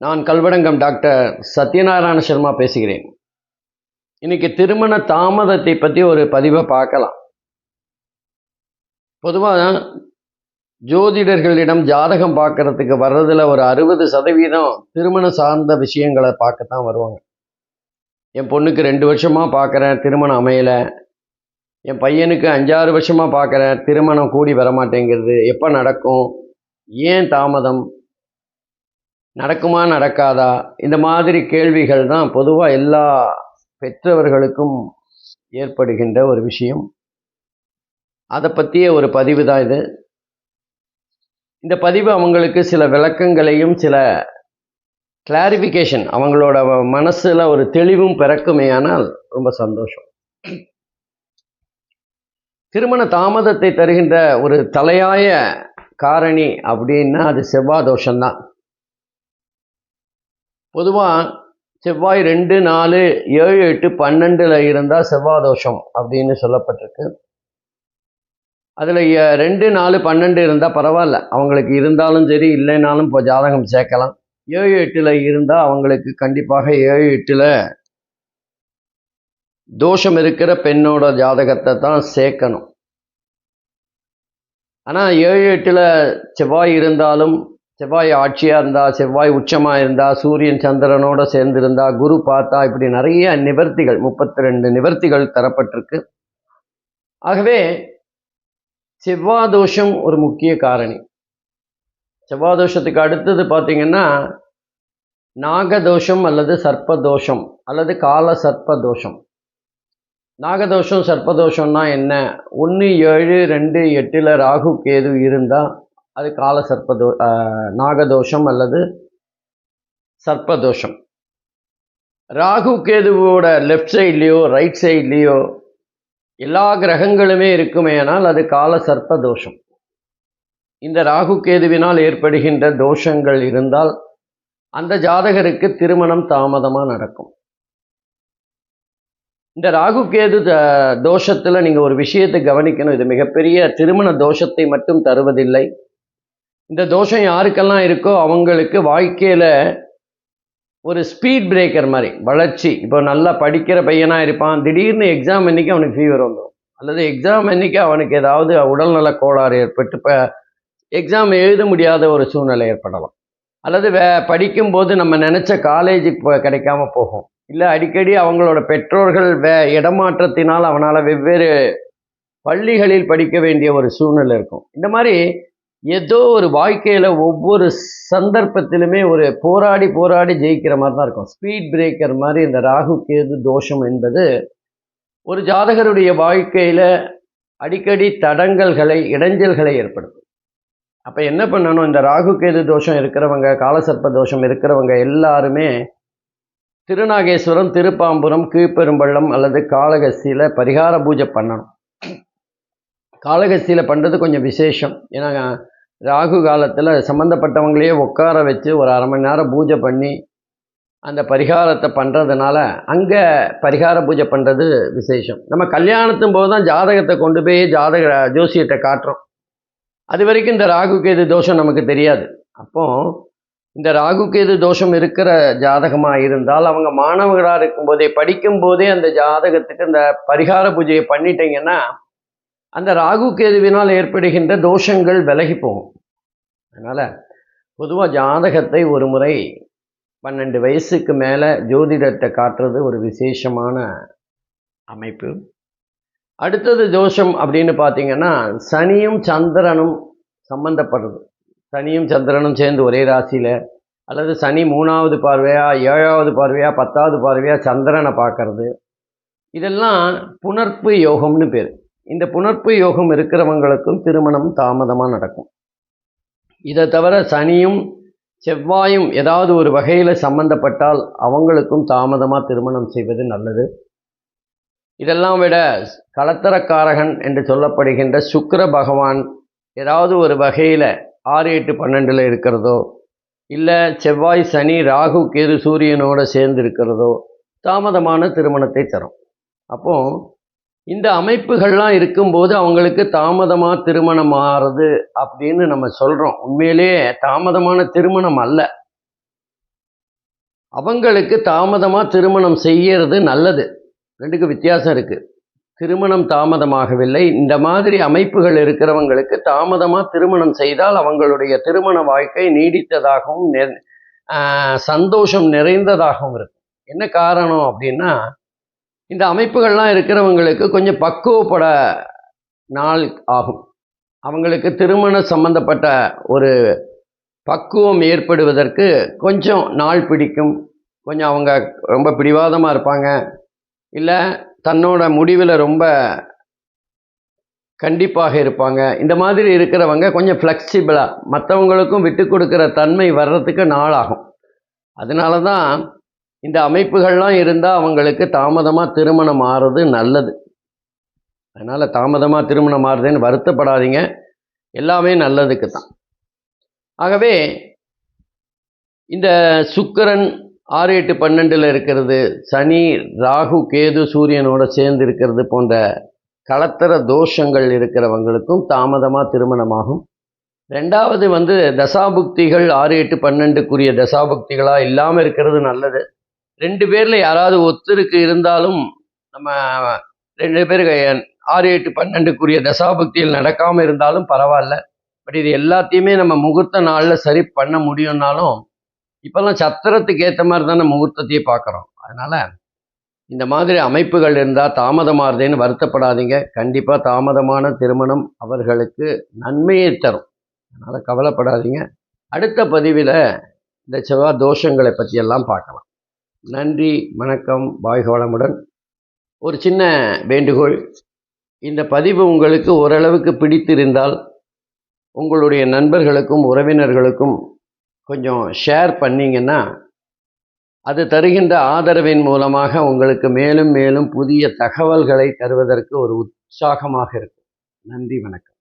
நான் கல்வடங்கம் டாக்டர் சத்யநாராயண சர்மா பேசுகிறேன். இன்னைக்கு திருமண தாமதத்தை பற்றி ஒரு பதிவை பார்க்கலாம். பொதுவாக ஜோதிடர்களிடம் ஜாதகம் பார்க்கறதுக்கு வர்றதில் ஒரு அறுபது சதவீதம் திருமணம் சார்ந்த விஷயங்களை பார்க்கத்தான் வருவாங்க. என் பொண்ணுக்கு ரெண்டு வருஷமாக பார்க்குறேன் திருமணம் அமையலை. என் பையனுக்கு அஞ்சாறு வருஷமாக பார்க்குறேன் திருமணம் கூடி வர மாட்டேங்கிறது எப்போ நடக்கும்? ஏன் தாமதம்? நடக்குமா நடக்காதா? இந்த மாதிரி கேள்விகள் தான் பொதுவாக எல்லா பெற்றவர்களுக்கும் ஏற்படுகின்ற ஒரு விஷயம். அதை பற்றிய ஒரு பதிவு தான் இது. இந்த பதிவு அவங்களுக்கு சில விளக்கங்களையும் சில கிளாரிஃபிகேஷன் அவங்களோட மனசில் ஒரு தெளிவும் பிறக்குமேயானால் ரொம்ப சந்தோஷம். திருமண தாமதத்தை தருகின்ற ஒரு தலையாய காரணி அப்படின்னா அது செவ்வாய் தோஷம்தான் பொதுவாக செவ்வாய் ரெண்டு நாலு ஏழு எட்டு பன்னெண்டில் இருந்தால் செவ்வாய் தோஷம் அப்படின்னு சொல்லப்பட்டிருக்கு. அதில் ரெண்டு நாலு பன்னெண்டு இருந்தால் பரவாயில்ல. அவங்களுக்கு இருந்தாலும் சரி இல்லைனாலும் இப்போ ஜாதகம் சேர்க்கலாம். ஏழு எட்டில் இருந்தால் அவங்களுக்கு கண்டிப்பாக ஏழு எட்டில் தோஷம் இருக்கிற பெண்ணோட ஜாதகத்தை தான் சேர்க்கணும். ஆனால் ஏழு எட்டில் செவ்வாய் இருந்தாலும் செவ்வாய் ஆட்சியாக இருந்தால் செவ்வாய் உச்சமாக இருந்தால் சூரியன் சந்திரனோடு சேர்ந்திருந்தா குரு பார்த்தா இப்படி நிறைய நிவர்த்திகள் முப்பத்தி ரெண்டு நிவர்த்திகள் தரப்பட்டிருக்கு. ஆகவே செவ்வாய் தோஷம் ஒரு முக்கிய காரணி. செவ்வாய் தோஷத்துக்கு அடுத்தது பார்த்தீங்கன்னா நாகதோஷம் அல்லது சர்ப்பதோஷம் அல்லது கால சர்ப்பதோஷம். நாகதோஷம் சர்ப்பதோஷம்னா என்ன? ஒன்று ஏழு ரெண்டு எட்டில் ராகு கேது இருந்தால் அது கால சர்ப்பதோ நாகதோஷம் அல்லது சர்ப்பதோஷம். ராகு கேதுவோட லெஃப்ட் சைட்லேயோ ரைட் சைட்லேயோ எல்லா கிரகங்களுமே இருக்குமேயானால் அது கால சர்ப்ப தோஷம் இந்த ராகு கேதுவினால் ஏற்படுகின்ற தோஷங்கள் இருந்தால் அந்த ஜாதகருக்கு திருமணம் தாமதமாக நடக்கும். இந்த ராகு கேது தோஷத்தில் நீங்கள் ஒரு விஷயத்தை கவனிக்கணும். இது மிகப்பெரிய திருமண தோஷத்தை மட்டும் தருவதில்லை. இந்த தோஷம் யாருக்கெல்லாம் இருக்கோ அவங்களுக்கு வாழ்க்கையில் ஒரு ஸ்பீட் பிரேக்கர் மாதிரி வளர்ச்சி. இப்போ நல்லா படிக்கிற பையனாக இருப்பான் திடீர்னு எக்ஸாம் அன்றைக்கி அவனுக்கு ஃபீவர் வந்துடும் அல்லது எக்ஸாம் அன்றைக்கி அவனுக்கு ஏதாவது உடல்நல கோளாறு ஏற்பட்டு இப்போ எக்ஸாம் எழுத முடியாத ஒரு சூழ்நிலை ஏற்படலாம். அல்லது வே படிக்கும்போது நம்ம நினச்ச காலேஜுக்கு இப்போ கிடைக்காம போகும். இல்லை அடிக்கடி அவங்களோட பெற்றோர்கள் வே இடமாற்றத்தினால் அவனால் வெவ்வேறு பள்ளிகளில் படிக்க வேண்டிய ஒரு சூழ்நிலை இருக்கும். இந்த மாதிரி ஏதோ ஒரு வாழ்க்கையில் ஒவ்வொரு சந்தர்ப்பத்திலுமே ஒரு போராடி போராடி ஜெயிக்கிற மாதிரி தான் இருக்கும். ஸ்பீட் பிரேக்கர் மாதிரி இந்த ராகு கேது தோஷம் என்பது ஒரு ஜாதகருடைய வாழ்க்கையில் அடிக்கடி தடங்கல்களை இடைஞ்சல்களை ஏற்படுத்தும். அப்போ என்ன பண்ணணும்? இந்த ராகு கேது தோஷம் இருக்கிறவங்க காலசர்ப்ப தோஷம் இருக்கிறவங்க எல்லாருமே திருநாகேஸ்வரம் திருப்பாம்புரம் கீழ்பெரும்பள்ளம் அல்லது காளகஸ்தியில் பரிகார பூஜை பண்ணணும். காளகஸ்தியில் பண்ணுறது கொஞ்சம் விசேஷம். ஏன்னா ராகு காலத்தில் சம்மந்தப்பட்டவங்களையே உட்கார வச்சு ஒரு அரை மணி நேரம் பூஜை பண்ணி அந்த பரிகாரத்தை பண்ணுறதுனால அங்கே பரிகார பூஜை பண்ணுறது விசேஷம். நம்ம கல்யாணத்தும் போது தான் ஜாதகத்தை கொண்டு போய் ஜாதக ஜோசியத்தை காட்டுறோம். அது வரைக்கும் இந்த ராகு கேது தோஷம் நமக்கு தெரியாது. அப்போ இந்த ராகு கேது தோஷம் இருக்கிற ஜாதகமாக இருந்தால் அவங்க மாணவர்களாக இருக்கும்போதே படிக்கும்போதே அந்த ஜாதகத்துக்கு அந்த பரிகார பூஜையை பண்ணிட்டீங்கன்னா அந்த ராகு கேதுவினால் ஏற்படுகின்ற தோஷங்கள் விலகி போகும். அதனால் பொதுவாக ஜாதகத்தை ஒரு முறை பன்னெண்டு வயசுக்கு மேலே ஜோதிடத்தை காட்டுறது ஒரு விசேஷமான அமைப்பு. அடுத்தது தோஷம் அப்படின்னு பார்த்தீங்கன்னா சனியும் சந்திரனும் சம்பந்தப்படுறது. சனியும் சந்திரனும் சேர்ந்து ஒரே ராசியில் அல்லது சனி மூணாவது பார்வையாக ஏழாவது பார்வையாக பத்தாவது பார்வையாக சந்திரனை பார்க்கறது. இதெல்லாம் புணர்ப்பு யோகம்னு பேர். இந்த புணர்ப்பு யோகம் இருக்கிறவங்களுக்கும் திருமணம் தாமதமாக நடக்கும். இதை தவிர சனியும் செவ்வாயும் ஏதாவது ஒரு வகையில் சம்பந்தப்பட்டால் அவங்களுக்கும் தாமதமாக திருமணம் செய்வது நல்லது. இதெல்லாம் விட கலத்தரக்காரகன் என்று சொல்லப்படுகின்ற சுக்கர பகவான் ஏதாவது ஒரு வகையில் ஆறு எட்டு பன்னெண்டில் இருக்கிறதோ இல்லை செவ்வாய் சனி ராகு கேது சூரியனோடு சேர்ந்து இருக்கிறதோ தாமதமான திருமணத்தை தரும். அப்போது இந்த அமைப்புகள்லாம் இருக்கும்போது அவங்களுக்கு தாமதமாக திருமணம் ஆறுது அப்படின்னு நம்ம சொல்கிறோம் உண்மையிலேயே தாமதமான திருமணம் அல்ல. அவங்களுக்கு தாமதமாக திருமணம் செய்யறது நல்லது. ரெண்டுக்கு வித்தியாசம் இருக்குது திருமணம் தாமதமாகவில்லை. இந்த மாதிரி அமைப்புகள் இருக்கிறவங்களுக்கு தாமதமாக திருமணம் செய்தால் அவங்களுடைய திருமண வாழ்க்கை நீடித்ததாகவும் நெ- சந்தோஷம் நிறைந்ததாகவும் இருக்கும். என்ன காரணம் அப்படின்னா இந்த அமைப்புகள்லாம் இருக்கிறவங்களுக்கு கொஞ்சம் பக்குவப்பட நாள் ஆகும். அவங்களுக்கு திருமணம் சம்பந்தப்பட்ட ஒரு பக்குவம் ஏற்படுவதற்கு கொஞ்சம் நாள் பிடிக்கும். கொஞ்சம் அவங்க ரொம்ப பிடிவாதமாக இருப்பாங்க. இல்லை தன்னோட முடிவில் ரொம்ப கண்டிப்பாக இருப்பாங்க. இந்த மாதிரி இருக்கிறவங்க கொஞ்சம் ஃப்ளெக்சிபிளாக மற்றவங்களுக்கும் விட்டு கொடுக்குற தன்மை வர்றதுக்கு நாளாகும். அதனால தான் இந்த அமைப்புகள்லாம் இருந்தால் அவங்களுக்கு தாமதமாக திருமணம் ஆறுறது நல்லது. அதனால் தாமதமாக திருமணம் ஆறுதுன்னு வருத்தப்படாதீங்க. எல்லாமே நல்லதுக்கு தான் ஆகவே இந்த சுக்கிரன் ஆறு எட்டு பன்னெண்டில் இருக்கிறது சனி ராகு கேது சூரியனோட சேர்ந்து இருக்கிறது போன்ற கலத்தர தோஷங்கள் இருக்கிறவங்களுக்கும் தாமதமாக திருமணமாகும். ரெண்டாவது வந்து தசாபுக்திகள் ஆறு எட்டு பன்னெண்டுக்குரிய தசாபுக்திகளாக இல்லாமல் இருக்கிறது நல்லது. ரெண்டு பேரில் யாராவது ஒத்தருக்கு இருந்தாலும் நம்ம ரெண்டு பேர் ஆறு எட்டு பன்னெண்டுக்குரிய தசாபக்தியில் நடக்காமல் இருந்தாலும் பரவாயில்ல. பட் இது எல்லாத்தையுமே நம்ம முகூர்த்த நாளில் சரி பண்ண முடியும்னாலும் இப்போல்லாம் சத்திரத்துக்கு ஏற்ற மாதிரி தானே முகூர்த்தத்தையே பார்க்குறோம். அதனால் இந்த மாதிரி அமைப்புகள் இருந்தால் தாமதமாகுதேன்னு வருத்தப்படாதீங்க. கண்டிப்பாக தாமதமான திருமணம் அவர்களுக்கு நன்மையை தரும். அதனால் கவலைப்படாதீங்க. அடுத்த பதிவில் இந்த செவ்வாய் தோஷங்களை பற்றியெல்லாம் பார்க்கலாம். நன்றி வணக்கம் வாழ்க வளமுடன் ஒரு சின்ன வேண்டுகோள். இந்த பதிவு உங்களுக்கு ஓரளவுக்கு பிடித்திருந்தால் உங்களுடைய நண்பர்களுக்கும் உறவினர்களுக்கும் கொஞ்சம் ஷேர் பண்ணிங்கன்னா அது தருகின்ற ஆதரவின் மூலமாக உங்களுக்கு மேலும் மேலும் புதிய தகவல்களை தருவதற்கு ஒரு உற்சாகமாக இருக்கும். நன்றி வணக்கம்.